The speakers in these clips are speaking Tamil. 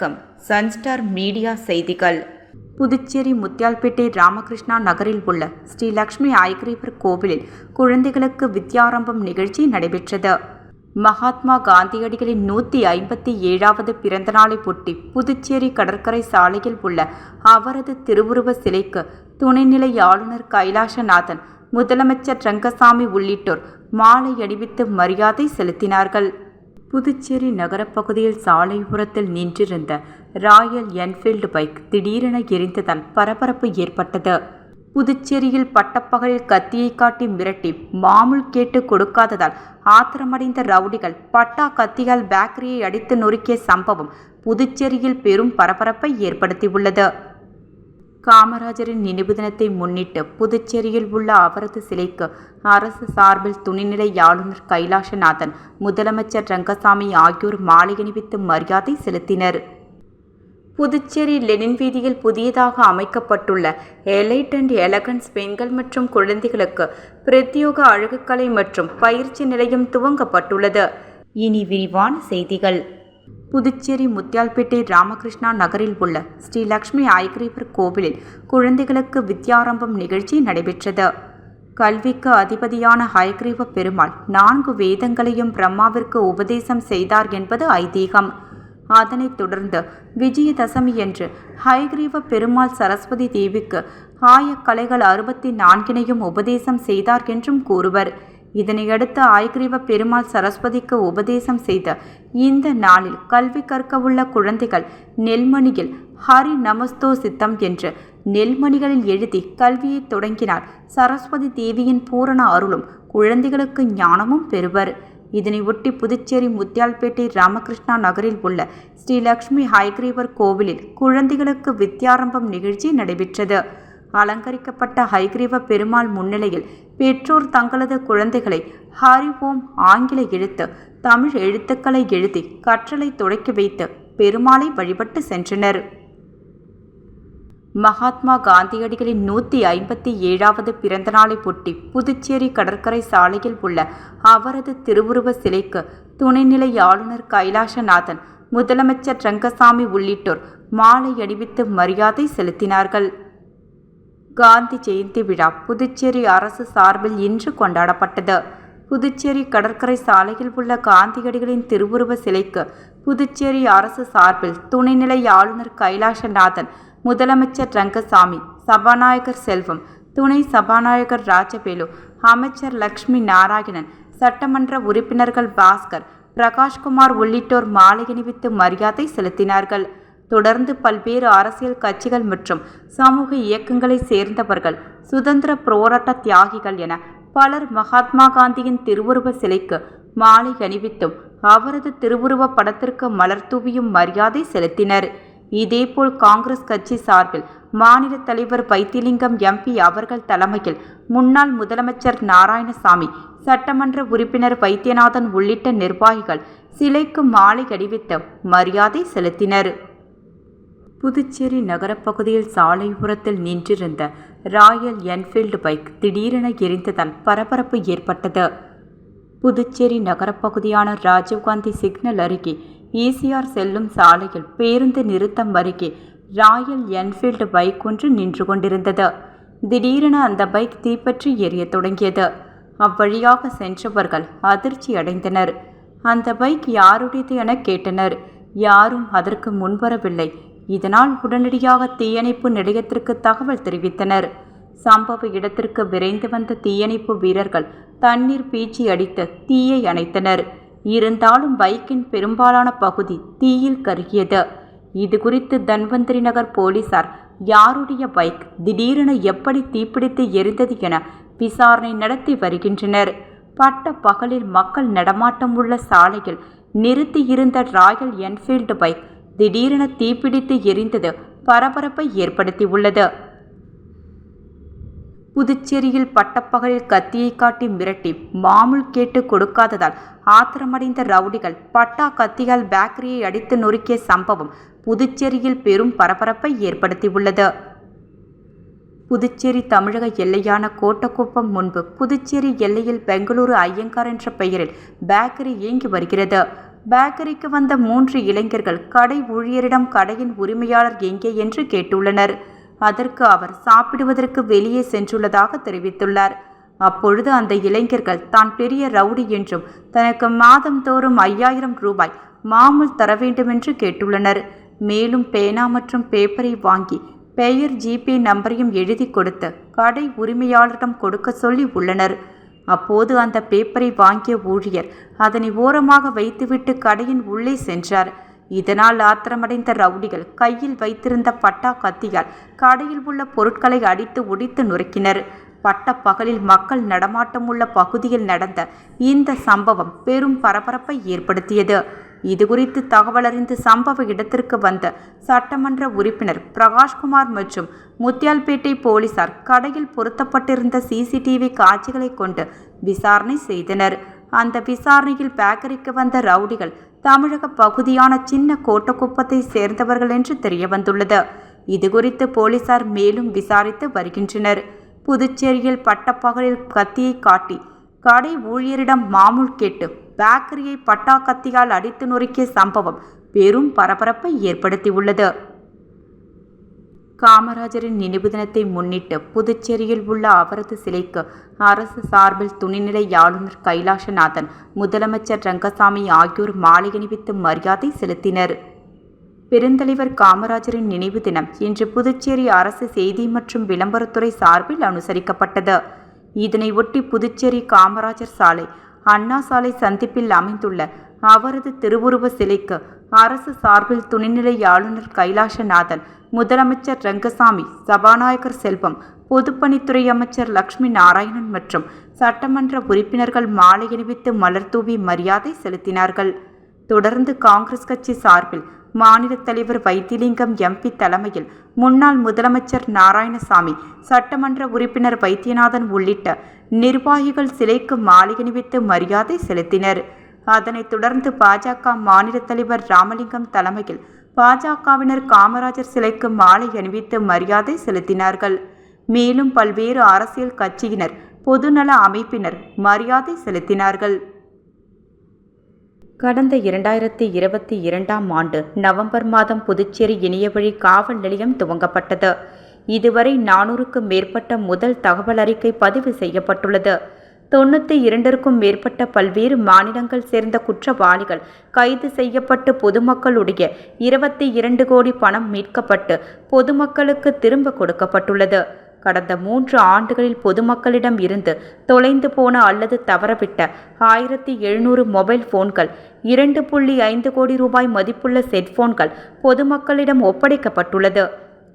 வணக்கம். சன்ஸ்டார் மீடியா செய்திகள். புதுச்சேரி முத்தியால்பேட்டை ராமகிருஷ்ணா நகரில் உள்ள ஸ்ரீ லக்ஷ்மி ஐகிரீவர் கோவிலில் குழந்தைகளுக்கு வித்யாரம்பம் நிகழ்ச்சி நடைபெற்றது. மகாத்மா காந்தியடிகளின் நூற்றி ஐம்பத்தி ஏழாவது பிறந்தநாளை ஒட்டி புதுச்சேரி கடற்கரை சாலையில் உள்ள அவரது திருவுருவ சிலைக்கு துணைநிலை ஆளுநர் கைலாசநாதன் முதலமைச்சர் ரங்கசாமி உள்ளிட்டோர் மாலை அணிவித்து மரியாதை செலுத்தினார்கள். புதுச்சேரி நகரப்பகுதியில் சாலையோரத்தில் நின்றிருந்த ராயல் என்ஃபீல்டு பைக் திடீரென எரிந்ததால் பரபரப்பு ஏற்பட்டது. புதுச்சேரியில் பட்டப்பகலில் கத்தியை காட்டி மிரட்டி மாமூல் கேட்டு கொடுக்காததால் ஆத்திரமடைந்த ரவுடிகள் பட்டா கத்தியால் பேக்கரியை அடித்து நொறுக்கிய சம்பவம் புதுச்சேரியில் பெரும் பரபரப்பை ஏற்படுத்தியுள்ளது. காமராஜரின் நினைவு தினத்தை முன்னிட்டு புதுச்சேரியில் உள்ள அவரது சிலைக்கு அரசு சார்பில் துணைநிலை ஆளுநர் கைலாசநாதன் முதலமைச்சர் ரங்கசாமி ஆகியோர் மாலை அணிவித்து மரியாதை செலுத்தினர். புதுச்சேரி லெனின் வீதியில் புதியதாக அமைக்கப்பட்டுள்ள எலைட் அண்ட் எலகன்ஸ் பெண்கள் மற்றும் குழந்தைகளுக்கு பிரத்யோக அழகுக்கலை மற்றும் பயிற்சி நிலையம் துவங்கப்பட்டுள்ளது. இனி விரிவான செய்திகள். புதுச்சேரி முத்தியால்பேட்டை ராமகிருஷ்ணா நகரில் உள்ள ஸ்ரீ லக்ஷ்மி ஐகிரீவர் கோவிலில் குழந்தைகளுக்கு வித்யாரம்பம் நிகழ்ச்சி நடைபெற்றது. கல்விக்கு அதிபதியான ஹயக்ரீவ பெருமாள் நான்கு வேதங்களையும் பிரம்மாவிற்கு உபதேசம் செய்தார் என்பது ஐதீகம். அதனைத் தொடர்ந்து விஜயதசமி என்று ஹயக்ரீவ பெருமாள் சரஸ்வதி தேவிக்கு ஆயக்கலைகள் அறுபத்தி நான்கினையும் உபதேசம் செய்தார் என்றும் கூறுவர். இதனையடுத்து ஆய்கிரீவ பெருமாள் சரஸ்வதிக்கு உபதேசம் செய்த இந்த நாளில் கல்வி கற்க உள்ள குழந்தைகள் நெல்மணியில் ஹரி நமஸ்தோ சித்தம் என்று நெல்மணிகளில் எழுதி கல்வியை தொடங்கினார். சரஸ்வதி தேவியின் பூரண அருளும் குழந்தைகளுக்கு ஞானமும் பெறுவர். இதனை ஒட்டி புதுச்சேரி முத்தியால்பேட்டை ராமகிருஷ்ணா நகரில் உள்ள ஸ்ரீ லக்ஷ்மி ஹைகிரீவர் கோவிலில் குழந்தைகளுக்கு வித்யாரம்பம் நிகழ்ச்சி நடைபெற்றது. அலங்கரிக்கப்பட்ட ஹைகிரீவ பெருமாள் முன்னிலையில் பெற்றோர் தங்களது குழந்தைகளை ஹரி ஓம் ஆங்கில எழுத்து தமிழ் எழுத்துக்களை எழுதி கற்றலை தொடக்கி வைத்து பெருமாளை வழிபட்டு சென்றனர். மகாத்மா காந்தியடிகளின் நூற்றி ஐம்பத்தி ஏழாவது பிறந்தநாளை ஒட்டி புதுச்சேரி கடற்கரை சாலையில் உள்ள அவரது திருவுருவ சிலைக்கு துணைநிலை ஆளுநர் கைலாசநாதன் முதலமைச்சர் ரங்கசாமி உள்ளிட்டோர் மாலை அணிவித்து மரியாதை செலுத்தினார்கள். காந்தி ஜெயந்தி விழா புதுச்சேரி அரசு சார்பில் இன்று கொண்டாடப்பட்டது. புதுச்சேரி கடற்கரை சாலையில் உள்ள காந்தியடிகளின் திருவுருவ சிலைக்கு புதுச்சேரி அரசு சார்பில் துணைநிலை ஆளுநர் கைலாசநாதன் முதலமைச்சர் ரங்கசாமி சபாநாயகர் செல்வம் துணை சபாநாயகர் ராஜவேலு அமைச்சர் லக்ஷ்மி நாராயணன் சட்டமன்ற உறுப்பினர்கள் பாஸ்கர் பிரகாஷ்குமார் உள்ளிட்டோர் மாலை அணிவித்து மரியாதை செலுத்தினார்கள். தொடர்ந்து பல்வேறு அரசியல் கட்சிகள் மற்றும் சமூக இயக்கங்களை சேர்ந்தவர்கள் சுதந்திர போராட்ட தியாகிகள் என பலர் மகாத்மா காந்தியின் திருவுருவ சிலைக்கு மாலை அணிவித்தும் அவரது திருவுருவ படத்திற்கு மலர் தூவியும் மரியாதை செலுத்தினர். இதேபோல் காங்கிரஸ் கட்சி சார்பில் மாநில தலைவர் வைத்திலிங்கம் எம்பி அவர்கள் தலைமையில் முன்னாள் முதலமைச்சர் நாராயணசாமி சட்டமன்ற உறுப்பினர் வைத்தியநாதன் உள்ளிட்ட நிர்வாகிகள் சிலைக்கு மாலை அணிவித்து மரியாதை செலுத்தினர். புதுச்சேரி நகரப்பகுதியில் சாலையோரத்தில் நின்றிருந்த ராயல் என்ஃபீல்டு பைக் திடீரென எரிந்ததால் பரபரப்பு ஏற்பட்டது. புதுச்சேரி நகரப்பகுதியான ராஜீவ்காந்தி சிக்னல் அருகே ஈசிஆர் செல்லும் சாலையில் பேருந்து நிறுத்தம் அருகே ராயல் என்ஃபீல்டு பைக் ஒன்று நின்று கொண்டிருந்தது. திடீரென அந்த பைக் தீப்பற்றி எரிய தொடங்கியது. அவ்வழியாக சென்றவர்கள் அதிர்ச்சி அடைந்தனர். அந்த பைக் யாருடையது என கேட்டனர். யாரும் அதற்கு முன்வரவில்லை இதனால் உடனடியாக தீயணைப்பு நிலையத்திற்கு தகவல் தெரிவித்தனர். சம்பவ இடத்திற்கு விரைந்து வந்த தீயணைப்பு வீரர்கள் தண்ணீர் பீச்சி அடித்து தீயை அணைத்தனர். இருந்தாலும் பைக்கின் பெரும்பாலான பகுதி தீயில் கருகியது. இது குறித்து தன்வந்திரி நகர் போலீசார் யாருடைய பைக் திடீரென எப்படி தீப்பிடித்து எரிந்தது என விசாரணை நடத்தி வருகின்றனர். பட்ட பகலில் மக்கள் நடமாட்டம் உள்ள சாலையில் நிறுத்தியிருந்த ராயல் என்ஃபீல்டு பைக் திடீரென தீப்பிடித்து எரிந்தது பரபரப்பை ஏற்படுத்தியுள்ளது. புதுச்சேரியில் பட்டப்பகலில் கத்தியை காட்டி மிரட்டி மாமூல் கேட்டு கொடுக்காததால் ஆத்திரமடைந்த ரவுடிகள் பட்டா கத்தியால் பேக்கரியை அடித்து நொறுக்கிய சம்பவம் புதுச்சேரியில் பெரும் பரபரப்பை ஏற்படுத்தியுள்ளது. புதுச்சேரி தமிழக எல்லையான கோட்டக்குப்பம் முன்பு புதுச்சேரி எல்லையில் பெங்களூரு ஐயங்கார் என்ற பெயரில் பேக்கரி இயங்கி வருகிறது. பேக்கரிக்கு வந்த மூன்று இளைஞர்கள் கடை ஊழியரிடம் கடையின் உரிமையாளர் எங்கே என்று கேட்டுள்ளனர். அதற்கு அவர் சாப்பிடுவதற்கு வெளியே சென்றுள்ளதாக தெரிவித்துள்ளார். அப்பொழுது அந்த இளைஞர்கள் தான் பெரிய ரவுடி என்றும் தனக்கு மாதந்தோறும் ஐயாயிரம் ரூபாய் மாமூல் தர வேண்டுமென்று கேட்டுள்ளனர். மேலும் பேனா மற்றும் பேப்பரை வாங்கி பெயர் ஜிபே நம்பரையும் எழுதி கொடுத்து கடை உரிமையாளரிடம் கொடுக்க சொல்லி உள்ளனர். அப்போது அந்த பேப்பரை வாங்கிய ஊழியர் அதனை ஓரமாக வைத்துவிட்டு கடையின் உள்ளே சென்றார். இதனால் ஆத்திரமடைந்த ரவுடிகள் கையில் வைத்திருந்த பட்டா கத்தியால் கடையில் உள்ள பொருட்களை அடித்து உடைத்து நொறுக்கினர். பட்ட பகலில் மக்கள் நடமாட்டமுள்ள பகுதியில் நடந்த இந்த சம்பவம் பெரும் பரபரப்பை ஏற்படுத்தியது. இதுகுறித்து தகவலறிந்து சம்பவ இடத்திற்கு வந்த சட்டமன்ற உறுப்பினர் பிரகாஷ்குமார் மற்றும் முத்தியால்பேட்டை போலீசார் கடையில் பொருத்தப்பட்டிருந்த சிசிடிவி காட்சிகளை கொண்டு விசாரணை செய்தனர். அந்த விசாரணையில் பேக்கரிக்கு வந்த ரவுடிகள் தமிழக பகுதியான சின்ன கோட்டக்குப்பத்தை சேர்ந்தவர்கள் என்று தெரியவந்துள்ளது. இதுகுறித்து போலீசார் மேலும் விசாரித்து வருகின்றனர். புதுச்சேரியில் பட்டப்பகலில் கத்தியை காட்டி கடை ஊழியரிடம் மாமூல் கேட்டு பேக்கரியை பட்டா கத்தியால் அடித்து நொறுக்கிய சம்பவம் பெரும் பரபரப்பை ஏற்படுத்தியுள்ளது. காமராஜரின் நினைவு தினத்தை முன்னிட்டு புதுச்சேரியில் உள்ள அவரது சிலைக்கு அரசு சார்பில் துணைநிலை ஆளுநர் கைலாசநாதன் முதலமைச்சர் ரங்கசாமி ஆகியோர் மாலை அணிவித்து மரியாதை செலுத்தினர். பெருந்தலைவர் காமராஜரின் நினைவு தினம் இன்று புதுச்சேரி அரசு செய்தி மற்றும் விளம்பரத்துறை சார்பில் அனுசரிக்கப்பட்டது. இதனையொட்டி புதுச்சேரி காமராஜர் சாலை அண்ணா சாலை சந்திப்பில் அமைந்துள்ள அவரது திருவுருவ சிலைக்கு அரசு சார்பில் துணைநிலை ஆளுநர் கைலாசநாதன் முதலமைச்சர் ரங்கசாமி சபாநாயகர் செல்வம் பொதுப்பணித்துறை அமைச்சர் லக்ஷ்மி நாராயணன் மற்றும் சட்டமன்ற உறுப்பினர்கள் மாலை அணிவித்து மலர்தூவி மரியாதை செலுத்தினார்கள். தொடர்ந்து காங்கிரஸ் கட்சி சார்பில் மாநில தலைவர் வைத்திலிங்கம் எம்பி தலைமையில் முன்னாள் முதலமைச்சர் நாராயணசாமி சட்டமன்ற உறுப்பினர் வைத்தியநாதன் உள்ளிட்ட நிர்வாகிகள் சிலைக்கு மாலை அணிவித்து மரியாதை செலுத்தினர். அதனைத் தொடர்ந்து பாஜக மாநில தலைவர் ராமலிங்கம் தலைமையில் பாஜகவினர் காமராஜர் சிலைக்கு மாலை அணிவித்து மரியாதை செலுத்தினார்கள். மேலும் பல்வேறு அரசியல் கட்சியினர் பொதுநல அமைப்பினர் மரியாதை செலுத்தினார்கள். கடந்த இரண்டாயிரத்தி இருபத்தி இரண்டாம் ஆண்டு நவம்பர் மாதம் புதுச்சேரி இணையவழி காவல் நிலையம் துவங்கப்பட்டது. இதுவரை நானூறுக்கும் மேற்பட்ட முதல் தகவல் அறிக்கை பதிவு செய்யப்பட்டுள்ளது. தொண்ணூற்றி இரண்டிற்கும் மேற்பட்ட பல்வேறு மாநிலங்கள் சேர்ந்த குற்றவாளிகள் கைது செய்யப்பட்டு பொதுமக்களுடைய இருபத்தி இரண்டு கோடி பணம் மீட்கப்பட்டு பொதுமக்களுக்கு திரும்ப கொடுக்கப்பட்டுள்ளது. கடந்த மூன்று ஆண்டுகளில் பொதுமக்களிடம் இருந்து தொலைந்து போன அல்லது தவறவிட்ட ஆயிரத்தி எழுநூறு மொபைல் போன்கள் இரண்டு புள்ளி ஐந்து கோடி ரூபாய் மதிப்புள்ள செட்ஃபோன்கள் பொதுமக்களிடம் ஒப்படைக்கப்பட்டுள்ளது.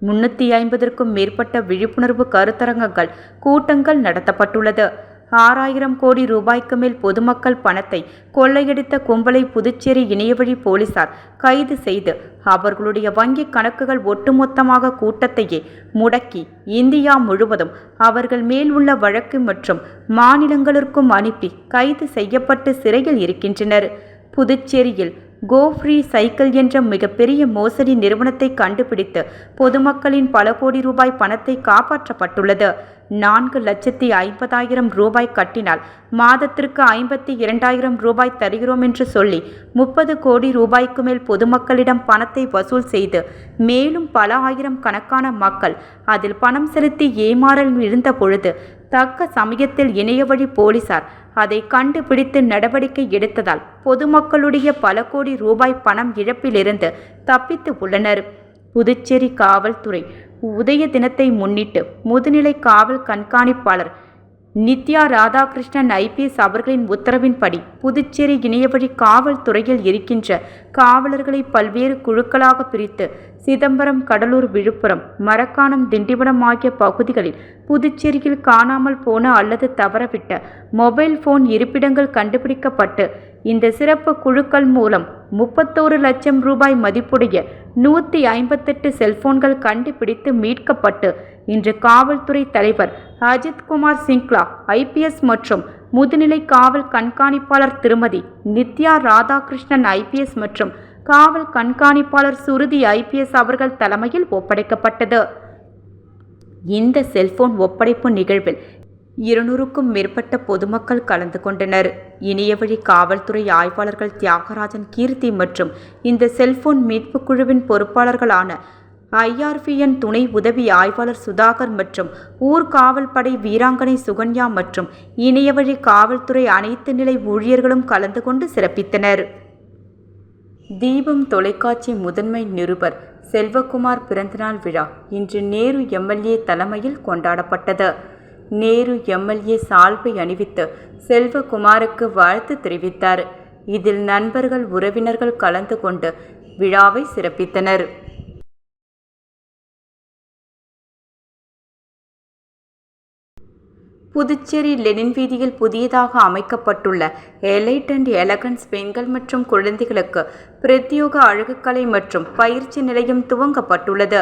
முன்னூற்றி ஐம்பதற்கும் மேற்பட்ட விழிப்புணர்வு கருத்தரங்கங்கள் கூட்டங்கள் நடத்தப்பட்டுள்ளது. ஆறாயிரம் கோடி ரூபாய்க்கு மேல் பொதுமக்கள் பணத்தை கொள்ளையடித்த கும்பலை புதுச்சேரி இணையவழி போலீசார் கைது செய்து அவர்களுடைய வங்கிக் கணக்குகள் ஒட்டுமொத்தமாக கூட்டத்தையே முடக்கி இந்தியா முழுவதும் அவர்கள் மேல் உள்ள வழக்கு மற்றும் மாநிலங்களுக்கும் அனுப்பி கைது செய்யப்பட்டு சிறையில் இருக்கின்றனர். புதுச்சேரியில் கோ ஃப்ரீ சைக்கிள் என்ற மிகப்பெரிய மோசடி நிறுவனத்தை கண்டுபிடித்து பொதுமக்களின் பல கோடி ரூபாய் பணத்தை காப்பாற்றப்பட்டுள்ளது. நான்கு லட்சத்தி ஐம்பதாயிரம் ரூபாய் கட்டினால் மாதத்திற்கு ஐம்பத்தி இரண்டாயிரம் ரூபாய் தருகிறோம் என்று சொல்லி முப்பது கோடி ரூபாய்க்கு மேல் பொதுமக்களிடம் பணத்தை வசூல் செய்து மேலும் பல ஆயிரம் கணக்கான மக்கள் அதில் பணம் செலுத்தி ஏமாறல் இருந்த பொழுது தக்க சமயத்தில் இணையவழி போலீசார் அதை கண்டுபிடித்து நடவடிக்கை எடுத்ததால் பொதுமக்களுடைய பல கோடி ரூபாய் பணம் இழப்பிலிருந்து தப்பித்து உள்ளனர். புதுச்சேரி காவல்துறை உதய தினத்தை முன்னிட்டு முதுநிலை காவல் கண்காணிப்பாளர் நித்யா ராதாகிருஷ்ணன் ஐபிஎஸ் அவர்களின் உத்தரவின்படி புதுச்சேரி இணையவழி காவல்துறையில் இருக்கின்ற காவலர்களை பல்வேறு குழுக்களாக பிரித்து சிதம்பரம் கடலூர் விழுப்புரம் மரக்காணம் திண்டிவனம் ஆகிய பகுதிகளில் புதுச்சேரியில் காணாமல் போன அல்லது தவறவிட்ட மொபைல் போன் இருப்பிடங்கள் கண்டுபிடிக்கப்பட்டு இந்த சிறப்பு குழுக்கள் மூலம் முப்பத்தோரு லட்சம் ரூபாய் மதிப்புடைய நூற்றி ஐம்பத்தெட்டு செல்போன்கள் கண்டுபிடித்து மீட்கப்பட்டு இன்று காவல்துறை தலைவர் அஜித்குமார் சிங்க்லா ஐபிஎஸ் மற்றும் முதுநிலை காவல் கண்காணிப்பாளர் திருமதி நித்யா ராதாகிருஷ்ணன் ஐபிஎஸ் மற்றும் காவல் கண்காணிப்பாளர் சுருதி ஐபிஎஸ் அவர்கள் தலைமையில் ஒப்படைக்கப்பட்டது. இந்த செல்போன் ஒப்படைப்பு நிகழ்வில் இருநூறுக்கும் மேற்பட்ட பொதுமக்கள் கலந்து கொண்டனர். இணையவழி காவல்துறை ஆய்வாளர்கள் தியாகராஜன் கீர்த்தி மற்றும் இந்த செல்போன் மீட்பு குழுவின் பொறுப்பாளர்களான ஐஆர்பிஎன் துணை உதவி ஆய்வாளர் சுதாகர் மற்றும் ஊர் காவல்படை வீராங்கனை சுகன்யா மற்றும் இணையவழி காவல்துறை அனைத்து நிலை ஊழியர்களும் கலந்து கொண்டு சிறப்பித்தனர். தீபம் தொலைக்காட்சி முதன்மை நிருபர் செல்வகுமார் பிறந்தநாள் விழா இன்று நேரு எம்எல்ஏ தலைமையில் கொண்டாடப்பட்டது. நேரு எம்எல்ஏ சால்வை அணிவித்து செல்வகுமாருக்கு வாழ்த்து தெரிவித்தார். இதில் நண்பர்கள் உறவினர்கள் கலந்து கொண்டு விழாவை சிறப்பித்தனர். புதுச்சேரி லெனின் வீதியில் புதியதாக அமைக்கப்பட்டுள்ள எலைட் அண்ட் எலகன்ஸ் பெண்கள் மற்றும் குழந்தைகளுக்கு பிரத்யோக அழகுக்கலை மற்றும் பயிற்சி நிலையம் துவங்கப்பட்டுள்ளது.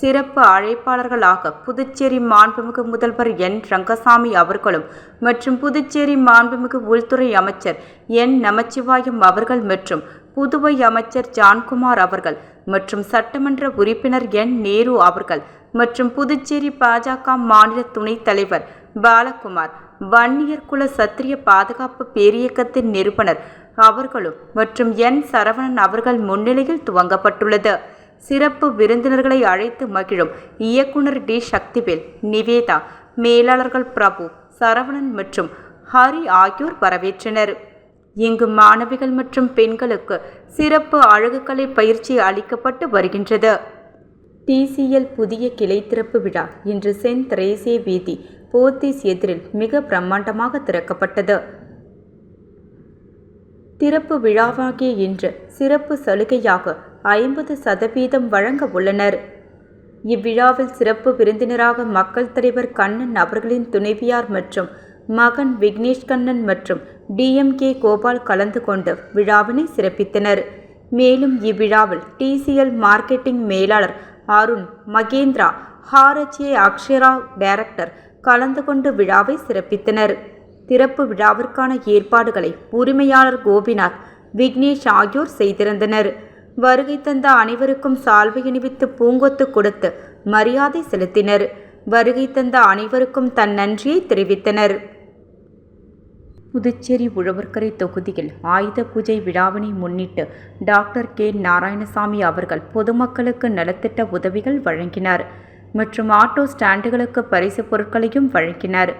சிறப்பு அழைப்பாளர்களாக புதுச்சேரி மாண்புமிகு முதல்வர் என். ரங்கசாமி அவர்களும் மற்றும் புதுச்சேரி மாண்புமிகு உள்துறை அமைச்சர் என். நமச்சிவாயம் அவர்கள் மற்றும் புதுவை அமைச்சர் ஜான்குமார் அவர்கள் மற்றும் சட்டமன்ற உறுப்பினர் என். நேரு அவர்கள் மற்றும் புதுச்சேரி பாஜக மாநில துணைத் தலைவர் பாலகுமார் வன்னியர் குல சத்திரிய பாதுகாப்பு பேரியக்கத்தின் நிறுவனர் அவர்களும் மற்றும் என். சரவணன் அவர்கள் முன்னிலையில் துவங்கப்பட்டுள்ளது. சிறப்பு விருந்தினர்களை அழைத்து மகிழும் இயக்குனர் டி. சக்திவேல் நிவேதா மேலாளர்கள் பிரபு சரவணன் மற்றும் ஹரி ஆகியோர் வரவேற்றனர். இங்கு மாணவிகள் மற்றும் பெண்களுக்கு சிறப்பு அழகுக்கலை பயிற்சி அளிக்கப்பட்டு வருகின்றது. டிசிஎல் புதிய கிளை திறப்பு விழா இன்று சென்ட் திரேசே வீதி போத்திஸ் எதிரில் மிக பிரம்மாண்டமாக திறக்கப்பட்டது. திறப்பு விழாவாகிய இன்று சிறப்பு சலுகையாக ஐம்பது சதவீதம் வழங்க உள்ளனர். இவ்விழாவில் சிறப்பு விருந்தினராக மக்கள் தலைவர் கண்ணன் அவர்களின் துணைவியார் மற்றும் மகன் விக்னேஷ் கண்ணன் மற்றும் டிஎம்கே கோபால் கலந்து கொண்டு விழாவினை சிறப்பித்தனர். மேலும் இவ்விழாவில் டிசிஎல் மார்க்கெட்டிங் மேலாளர் அருண் மகேந்திரா ஹாரஜே அக்ஷரா டைரக்டர் கலந்து கொண்டு விழாவை சிறப்பித்தனர். திறப்பு விழாவிற்கான ஏற்பாடுகளை உரிமையாளர் கோபிநாத் விக்னேஷ் ஆகியோர் செய்திருந்தனர். வருகை தந்த அனைவருக்கும் சால்வை அணிவித்து பூங்கொத்து கொடுத்து மரியாதை செலுத்தினர். வருகை தந்த அனைவருக்கும் தன் நன்றியை தெரிவித்தனர். புதுச்சேரி உழவர்கரை தொகுதியில் ஆயுத பூஜை விழாவினை முன்னிட்டு டாக்டர் கே. நாராயணசாமி அவர்கள் பொதுமக்களுக்கு நலத்திட்ட உதவிகள் வழங்கினார். மற்றும் ஆட்டோ ஸ்டாண்டுகளுக்கு பரிசு பொருட்களையும் வழங்கினார்.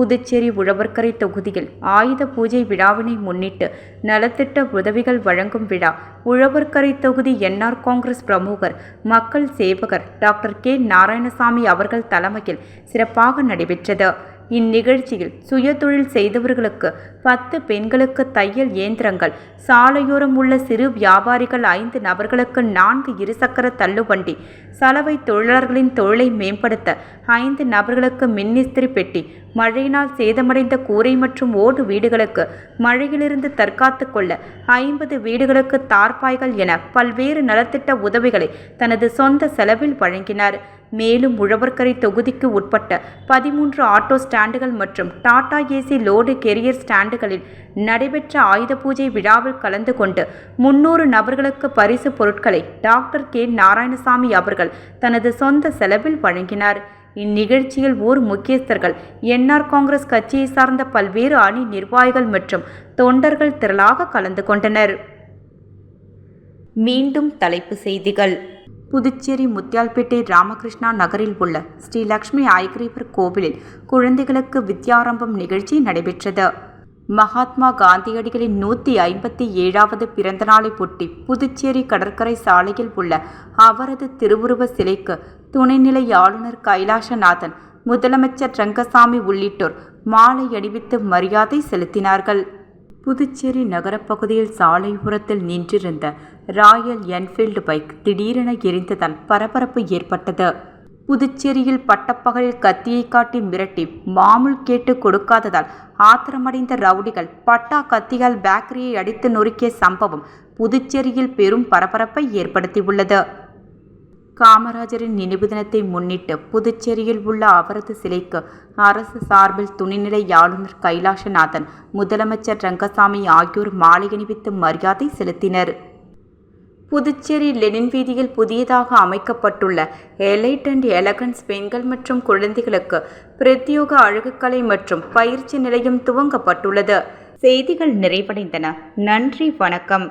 புதுச்சேரி உழவர்கரை தொகுதியில் ஆயுத பூஜை விழாவினை முன்னிட்டு நலத்திட்ட உதவிகள் வழங்கும் விழா. உழவர்கரை தொகுதி என்ஆர் காங்கிரஸ் பிரமுகர் மக்கள் சேவகர் டாக்டர் கே. நாராயணசாமி அவர்கள் தலைமையில் சிறப்பாக நடைபெற்றது. இந்நிகழ்ச்சியில் சுயதொழில் செய்தவர்களுக்கு பத்து பெண்களுக்கு தையல் இயந்திரங்கள் சாலையோரம் உள்ள சிறு வியாபாரிகள் ஐந்து நபர்களுக்கு நான்கு இருசக்கர தள்ளுவண்டி சலவை தொழிலாளர்களின் தொழிலை மேம்படுத்த ஐந்து நபர்களுக்கு மின்னிஸ்திரி பெட்டி மழையினால் சேதமடைந்த கூரை மற்றும் ஓடு வீடுகளுக்கு மழையிலிருந்து தற்காத்து கொள்ள ஐம்பது வீடுகளுக்கு தார்பாய்கள் என பல்வேறு நலத்திட்ட உதவிகளை தனது சொந்த செலவில் வழங்கினார். மேலும் உழவர்கரை தொகுதிக்கு உட்பட்ட பதிமூன்று ஆட்டோ ஸ்டாண்டுகள் மற்றும் டாடா ஏசி லோடு கெரியர் ஸ்டாண்டுகளில் நடைபெற்ற ஆயுத பூஜை விழாவில் கலந்து கொண்டு முன்னூறு நபர்களுக்கு பரிசு பொருட்களை டாக்டர் கே. நாராயணசாமி அவர்கள் தனது சொந்த செலவில் வழங்கினார். இந்நிகழ்ச்சியில் ஊர் முக்கியஸ்தர்கள் என்ஆர் காங்கிரஸ் கட்சியை சார்ந்த பல்வேறு அணி நிர்வாகிகள் மற்றும் தொண்டர்கள் திரளாக கலந்து கொண்டனர். மீண்டும் தலைப்பு செய்திகள். புதுச்சேரி முத்தியால்பேட்டை ராமகிருஷ்ணா நகரில் உள்ள ஸ்ரீ லக்ஷ்மி கோவிலில் குழந்தைகளுக்கு வித்யாரம்பம் நிகழ்ச்சி நடைபெற்றது. மகாத்மா காந்தியடிகளின் நூற்றி ஐம்பத்தி ஏழாவது பிறந்தநாளை ஒட்டி புதுச்சேரி கடற்கரை சாலையில் உள்ள அவரது திருவுருவ சிலைக்கு துணைநிலை ஆளுநர் கைலாசநாதன் முதலமைச்சர் ரங்கசாமி உள்ளிட்டோர் மாலை அணிவித்து மரியாதை செலுத்தினார்கள். புதுச்சேரி நகரப்பகுதியில் சாலையோரத்தில் நின்றிருந்த ராயல் என்ஃபீல்டு பைக் திடீரென எரிந்ததால் பரபரப்பு ஏற்பட்டது. புதுச்சேரியில் பட்டப்பகலில் கத்தியை காட்டி மிரட்டி மாமூல் கேட்டு கொடுக்காததால் ஆத்திரமடைந்த ரவுடிகள் பட்டா கத்தியால் பேக்கரியை அடித்து நொறுக்கிய சம்பவம் புதுச்சேரியில் பெரும் பரபரப்பை ஏற்படுத்தியுள்ளது. காமராஜரின் நினைவு தினத்தை முன்னிட்டு புதுச்சேரியில் உள்ள அவரது சிலைக்கு அரசு சார்பில் துணைநிலை ஆளுநர் கைலாசநாதன் முதலமைச்சர் ரங்கசாமி ஆகியோர் மாலை அணிவித்து மரியாதை செலுத்தினர். புதுச்சேரி லெனின் வீதியில் புதியதாக அமைக்கப்பட்டுள்ள எலைட் அண்ட் எலகன்ஸ் பெண்கள் மற்றும் குழந்தைகளுக்கு பிரத்யோக அழகுக்கலை மற்றும் பயிற்சி நிலையம் துவங்கப்பட்டுள்ளது. செய்திகள் நிறைவடைந்தன. நன்றி வணக்கம்.